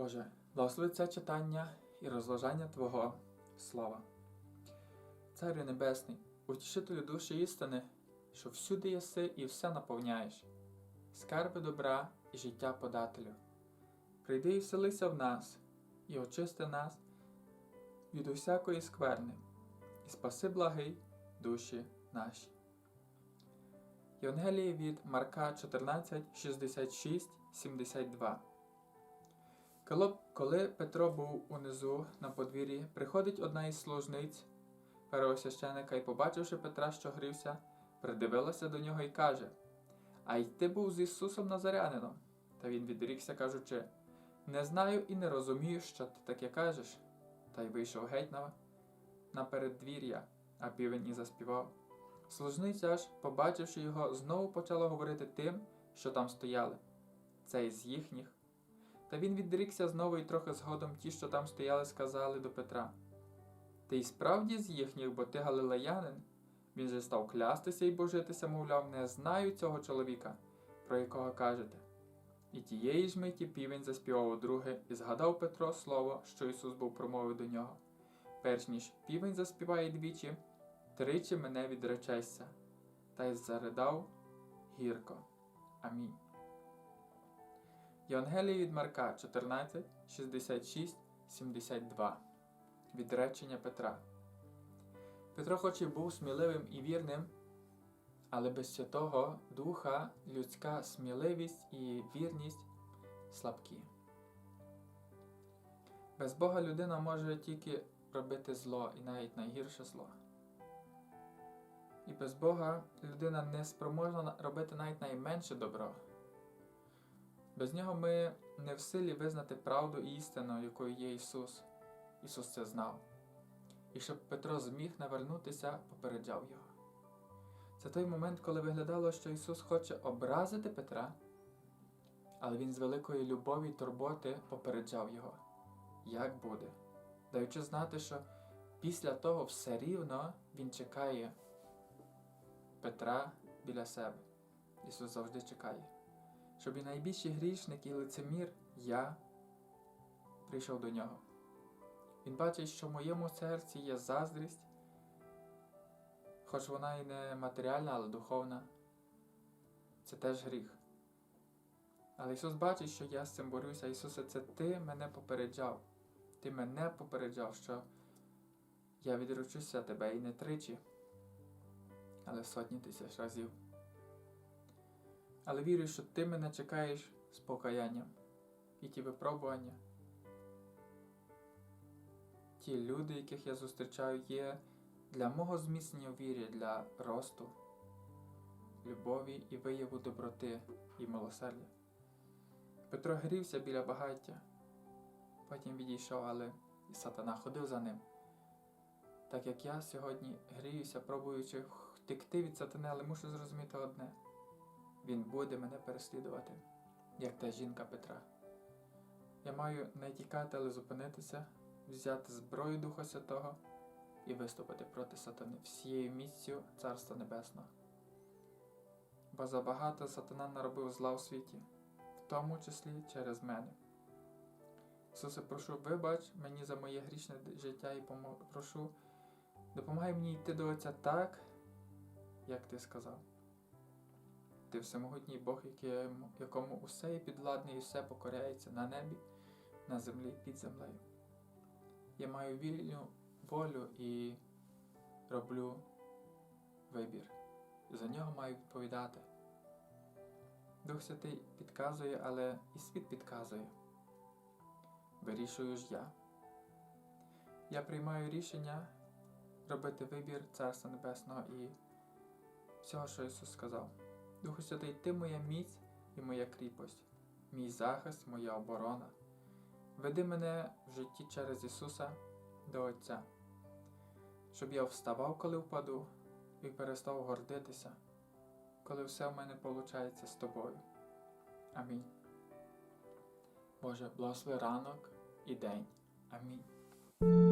Боже, благослови це читання і розважання Твого Слова. Царю Небесний, утішителю душі істини, що всюди єси і все наповняєш, скарби добра і життя подателю. Прийди і вселися в нас, і очисти нас від усякої скверни, і спаси благий душі наші. Євангеліє від Марка 14, 66, 72 коли, Петро був унизу на подвір'ї, приходить одна із служниць первосвященика і, побачивши Петра, що грівся, придивилася до нього і каже: А й ти був з Ісусом Назарянином. Та він відрікся, кажучи: Не знаю і не розумію, що ти таке кажеш. Та й вийшов геть на, на переддвір'я, а півень і заспівав. Служниця ж, побачивши його, знову почала говорити тим, що там стояли. Це із їхніх. Та він відрікся знову і трохи згодом ті, що там стояли, сказали до Петра: Ти й справді з їхніх, бо ти галилеянин? Він же став клястися і божитися, мовляв, не знаю цього чоловіка, про якого кажете. І тієї ж миті півень заспівав удруге, і згадав Петро слово, що Ісус був промовив до нього. Перш ніж півень заспіває двічі, тричі мене відречешся, та й заридав гірко. Амінь. Євангеліє від Марка 14, 66, 72. Відречення Петра. Петро, хоч і був сміливим і вірним, але без Святого Духа людська сміливість і вірність слабкі. Без Бога людина може тільки робити зло і навіть найгірше зло. І без Бога людина не спроможна робити навіть найменше добро. Без нього ми не в силі визнати правду і істину, якою є Ісус. Ісус це знав. І щоб Петро зміг навернутися, попереджав його. Це той момент, коли виглядало, що Ісус хоче образити Петра, але Він з великої любові й турботи попереджав його, як буде, даючи знати, що після того все рівно Він чекає Петра біля себе. Ісус завжди чекає щоб і найбільший грішник і лицемір я прийшов до нього. Він бачить, що в моєму серці є заздрість, хоч вона і не матеріальна, але духовна. Це теж гріх. Але Ісус бачить, що я з цим борюся. Ісусе, це Ти мене попереджав. Ти мене попереджав, що я відручуся тебе і не тричі, але сотні тисяч разів. Але вірю, що ти мене чекаєш з покаянням і ті випробування. Ті люди, яких я зустрічаю, є для мого зміцнення вірі, для росту, любові і вияву доброти і милосердя. Петро грівся біля багаття, потім відійшов, але і сатана ходив за ним. Так як я сьогодні гріюся, пробуючи втекти від сатани, але мушу зрозуміти одне. Він буде мене переслідувати, як та жінка Петра. Я маю не тікати, але зупинитися, взяти зброю Духа Святого і виступити проти сатани всією місцю Царства Небесного. Бо забагато сатана наробив зла в світі, в тому числі через мене. Ісусе, прошу, вибач мені за моє грішне життя і прошу, допомагай мені йти до Отця так, як ти сказав. Ти всемогутній Бог, якому усе є підладне і все покоряється на небі, на землі під землею. Я маю вільну волю і роблю вибір. За нього маю відповідати. Дух Святий підказує, але і світ підказує. Вирішую ж я. Я приймаю рішення робити вибір Царства Небесного і всього, що Ісус сказав. Духу Святий, ти моя міць і моя кріпость, мій захист, моя оборона. Веди мене в житті через Ісуса до Отця, щоб я вставав, коли впаду, і перестав гордитися, коли все в мене виходить з тобою. Амінь. Боже, благослови ранок і день. Амінь.